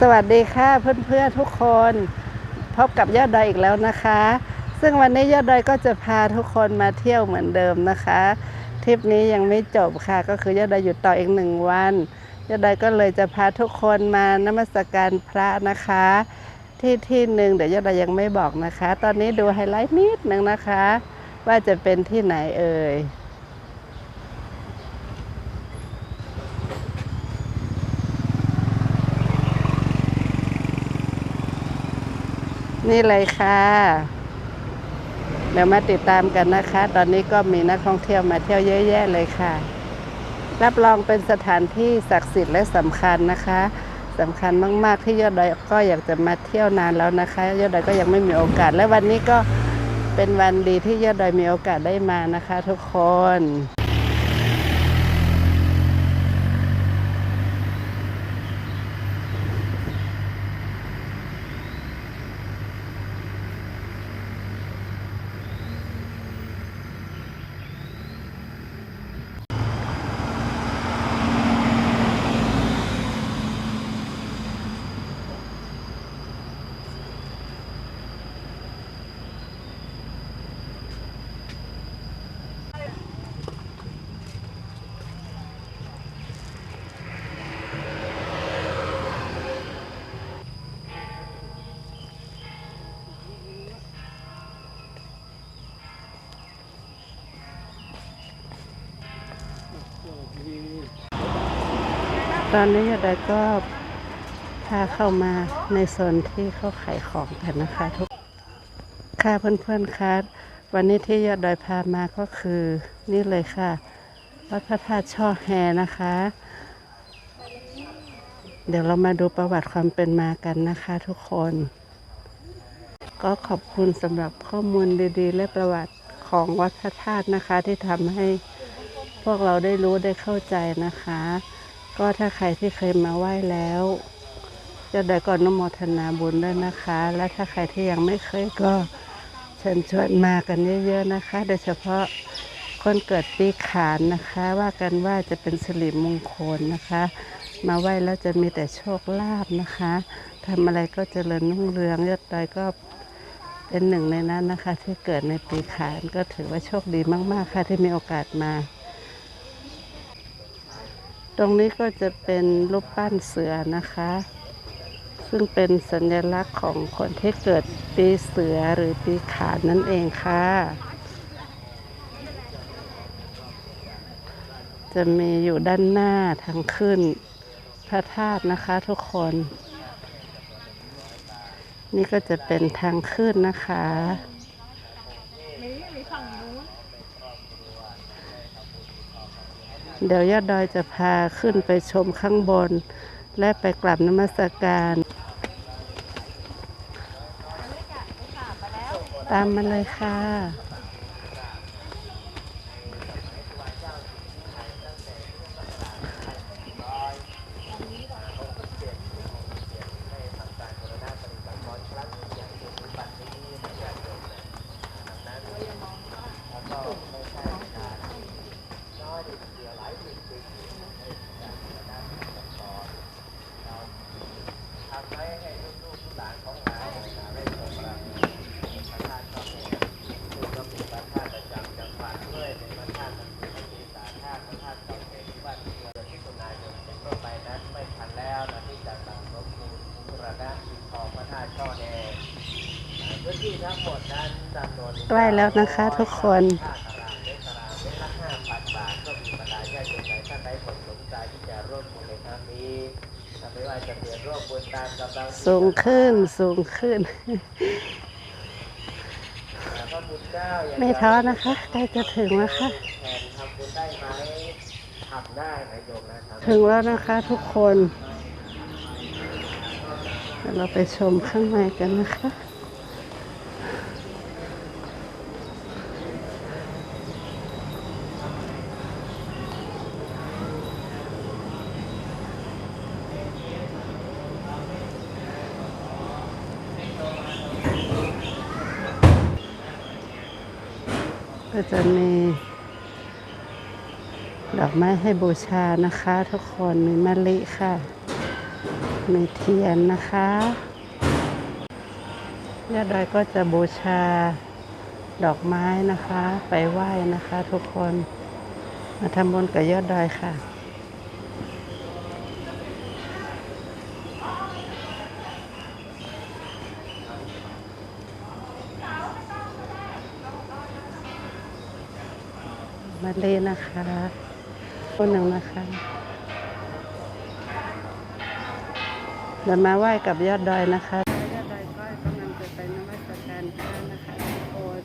สวัสดีค่ะเพื่อนๆทุกคนพบกับยอดดอยอีกแล้วนะคะ ซึ่งวันนี้ยอดดอยก็จะพาทุกคนมาเที่ยวเหมือนเดิมนะคะทริปนี้ยังไม่จบค่ะ ก็คือยอดดอยอยู่ต่ออีกหนึ่งวันยอดดอยก็เลยจะพาทุกคนมานมัสการพระนะคะ ที่ที่หนึ่งเดี๋ยวยอดดอยยังไม่บอกนะคะ ตอนนี้ดูไฮไลท์นิดนึงนะคะ ว่าจะเป็นที่ไหนเอ่ย นี่เลยค่ะ เดี๋ยวมาติดตามกันนะคะ ตอนนี้ก็มีนักท่องเที่ยวมาเที่ยวเยอะแยะเลยค่ะ รับรองเป็นสถานที่ศักดิ์สิทธิ์และสำคัญนะคะสำคัญมากๆที่ยอดดอยก็อยากจะมาเที่ยวนานแล้วนะคะ ยอดดอยก็ยังไม่มีโอกาส และวันนี้ก็เป็นวันดีที่ยอดดอยมีโอกาสได้มานะคะ ทุกคน ตอนนี้ยอดดอยก็พาเข้ามาในโซนที่เขาขายของกันนะคะทุกค่ะเพื่อนๆคะวันนี้ที่ยอดดอยพามาก็คือนี่เลยค่ะวัดพระธาตุช่อแฮนะคะ เดี๋ยวเรามาดูประวัติความเป็นมากันนะคะทุกคน ก็ขอบคุณสำหรับข้อมูลดีๆ และประวัติของวัดพระธาตุนะคะที่ทำให้พวกเราได้รู้ได้เข้าใจนะคะ ก็ถ้าใครที่เคยมาไหว้แล้วจะได้ก่อนอนโมทนาบุญด้วยนะคะ และถ้าใครที่ยังไม่เคยก็เชิญชวนมากันเยอะๆนะคะ โดยเฉพาะคนเกิดปีขานนะคะ ว่ากันว่าจะเป็นสิริมงคลนะคะ มาไหว้แล้วจะมีแต่โชคลาภนะคะทำอะไรก็เจริญรุ่งเรืองยอดดอยก็เป็นหนึ่งในนั้นนะคะ ที่เกิดในปีขานก็ถือว่าโชคดีมาก ๆ ค่ะที่มีโอกาสมา ตรงนี้ก็จะเป็นรูปปั้นเสือนะคะ ซึ่งเป็นสัญลักษณ์ของคนที่เกิดปีเสือหรือปีขานนั่นเองค่ะ จะมีอยู่ด้านหน้าทางขึ้นพระธาตุนะคะทุกคน นี่ก็จะเป็นทางขึ้นนะคะ เดี๋ยวยอดดอยจะพาขึ้นไปชมข้างบน และไปกลับนมัสการ ตามมาเลยค่ะ ใกล้แล้วนะคะทุกคนสูงขึ้นสูงขึ้น ไม่ท้อนะคะ ใกล้จะถึงแล้วค่ะถึงแล้วนะคะทุกคนเดี๋ยวเราไปชมข้างในกันนะคะ ก็จะมีดอกไม้ให้บูชานะคะ ทุกคนมีมะลิค่ะ มีเทียนนะคะยอดดอยก็จะบูชาดอกไม้นะคะ ไปไหว้นะคะ ทุกคนมาทำบุญกับยอดดอยค่ะ มาเลยนะคะคนหนึ่งนะคะเดี๋ยวมาไหว้กับยอดดอยนะคะยอดดอยก็กำลังจะไปนมัสการพระนะคะทุกคน